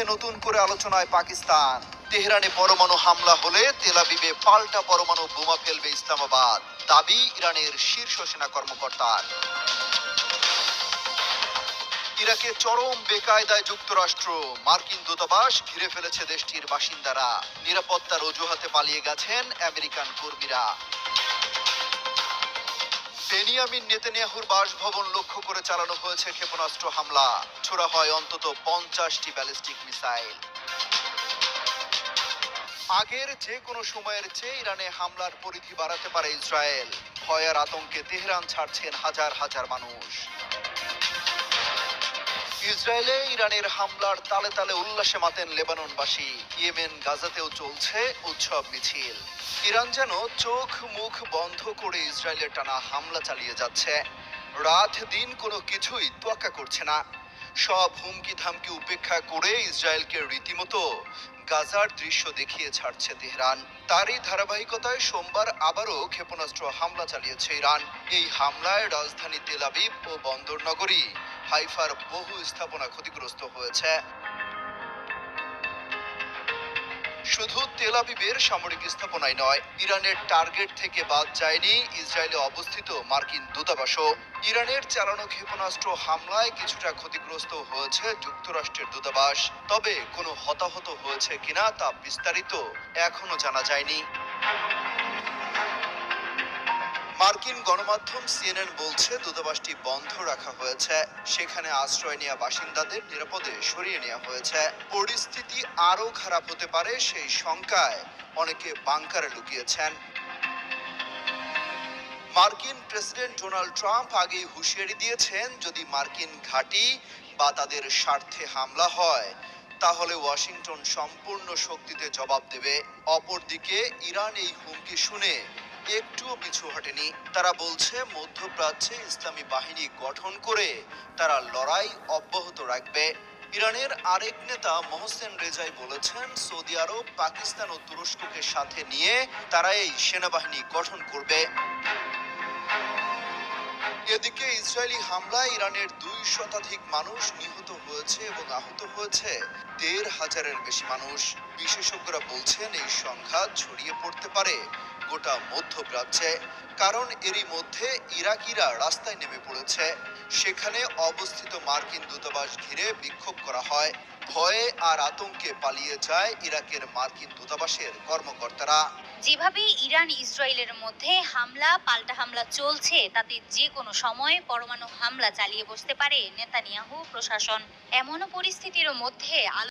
মধ্যে নতুন করে আলোচনায় পাকিস্তান। তেহরানে পরমাণু হামলা হলে তেলাবিবে পাল্টা পরমাণু বোমা ফেলবে ইসলামাবাদ। দাবি ইরানের শীর্ষ সেনা কর্মকর্তার। ইরাকে চরম বেকায়দায় যুক্তরাষ্ট্র। মার্কিন দূতাবাস ঘিরে ফেলেছে দেশটির বাসিন্দারা। নিরাপত্তার অজুহাতে পালিয়ে গেছেন আমেরিকান কর্মীরা। বেনিয়ামিন নেতানিয়াহুর বাসভবন লক্ষ্য করে চালানো হয়েছে ক্ষেপণাস্ত্র হামলা। ছোড়া হয় অন্তত পঞ্চাশটি ব্যালিস্টিক মিসাইল। আগের যে কোনো সময়ের চেয়ে ইরানে হামলার পরিধি বাড়াতে পারে ইসরায়েল। ভয়ের আতঙ্কে তেহরান ছাড়ছেন হাজার হাজার মানুষ। ইসরায়েলে ইরানের হামলার তালে তালে উল্লাসে মাতেন লেবাননবাসী। ইয়েমেন গাজাতেও চলছে উৎসব মিছিল। ইরান যেন চোখ মুখ বন্ধ করে ইসরায়েলের টানা হামলা চালিয়ে যাচ্ছে। রাত দিন কোনো কিছুই তোয়াক্কা করছে না। সব হুমকি ধামকি উপেক্ষা করে ইসরায়েলকে রীতিমতো গাজার দৃশ্য দেখিয়ে ছাড়ছে তেহরান। তারই ধারাবাহিকতায় সোমবার আবারও ক্ষেপণাস্ত্র হামলা চালিয়েছে ইরান। এই হামলায় রাজধানী তেলাবিব ও বন্দর নগরী হাইফার বহু স্থাপনা ক্ষতিগ্রস্ত হয়েছে। শুধু তেলাবিবের সামরিক স্থাপনায় নয়, ইরানের টার্গেট থেকে বাদ যায়নি ইসরায়েলে অবস্থিত মার্কিন দূতাবাসও। ইরানের চালানো ক্ষেপণাস্ত্র হামলায় কিছুটা ক্ষতিগ্রস্ত হয়েছে যুক্তরাষ্ট্রের দূতাবাস। তবে কোনো হতাহত হয়েছে কিনা তা বিস্তারিত এখনও জানা যায়নি। মার্কিন গণমাধ্যম সিএনএন বলছে, দূতাবাসটি বন্ধ রাখা হয়েছে। সেখানে আশ্রয় নেওয়া বাসিন্দাদের নিরাপদে সরিয়ে নেওয়া হয়েছে। পরিস্থিতি আরও খারাপ হতে পারে সেই শঙ্কায় অনেকে বাংকারে লুকিয়েছেন। মার্কিন প্রেসিডেন্ট ডোনাল্ড ট্রাম্প আগেই হুঁশিয়ারি দিয়েছেন, যদি মার্কিন ঘাঁটি বা তাদের স্বার্থে হামলা হয়, তাহলে ওয়াশিংটন সম্পূর্ণ শক্তিতে জবাব দেবে। অপরদিকে, ইরান এই হুমকি শুনে একটুও পিছু হটেনি। তারা বলছে, মধ্যপ্রাচ্যে ইসলামী বাহিনী গঠন করে তারা লড়াই অব্যাহত রাখবে। ইরানের আরেক নেতা মোহসেন রেজাই বলেছেন, সৌদি আরব, পাকিস্তান ও তুরস্ককে সাথে নিয়ে তারা এই সেনাবাহিনী গঠন করবে। এদিকে ইসরায়েলি হামলায় ইরানের দুই শতাধিক মানুষ নিহত হয়েছে এবং আহত হয়েছে দেড় হাজারের বেশি মানুষ। বিশেষজ্ঞরা বলছেন এই সংখ্যা ছড়িয়ে পড়তে পারে গোটা মধ্যপ্রাচ্যে, কারণ এরই মধ্যে ইরাকিরা রাস্তায় নেমে পড়েছে। সেখানে অবস্থিত মার্কিন দূতাবাস ঘিরে বিক্ষোভ করা হয়। ভয়ে আর আতঙ্কে পালিয়ে যায় ইরাকের মার্কিন দূতাবাসের কর্মকর্তারা। যেভাবে ইরান ইসরায়েলের মধ্যে হামলা, পাল্টা হামলা চলছে, তাতে যে কোনো সময় পরমাণু হামলা চালিয়ে বসতে পারে নেতানিয়াহু প্রশাসন। এমনও পরিস্থিতির মধ্যে